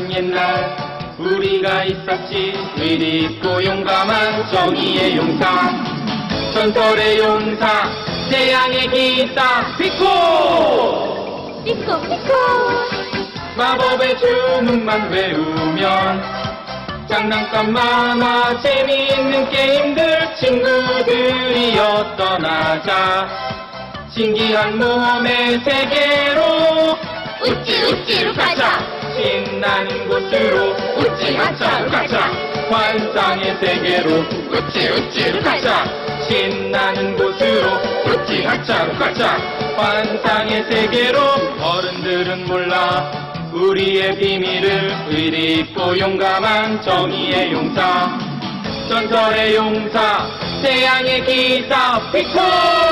먼 옛날 우리가 있었지. 의리 있고 용감한 정의의 용사. 전설의 용사 태양의 기사 피코! 피코 피코. 마법의 주문만 외우면 장난감 많아 재미있는 게임들 친구들이여 떠나자. 신기한 모험의 세계로 우찌 우찌로 가자 신나는 곳으로 우찌 하차로 가자. 환상의 세계로 우찌 우찌로 가자. 신나는 곳으로 우찌 하차로 가자. 환상의 세계로 어른들은 몰라. 우리의 비밀을 의리 있고 용감한 정의의 용사. 전설의 용사 태양의 기사 피코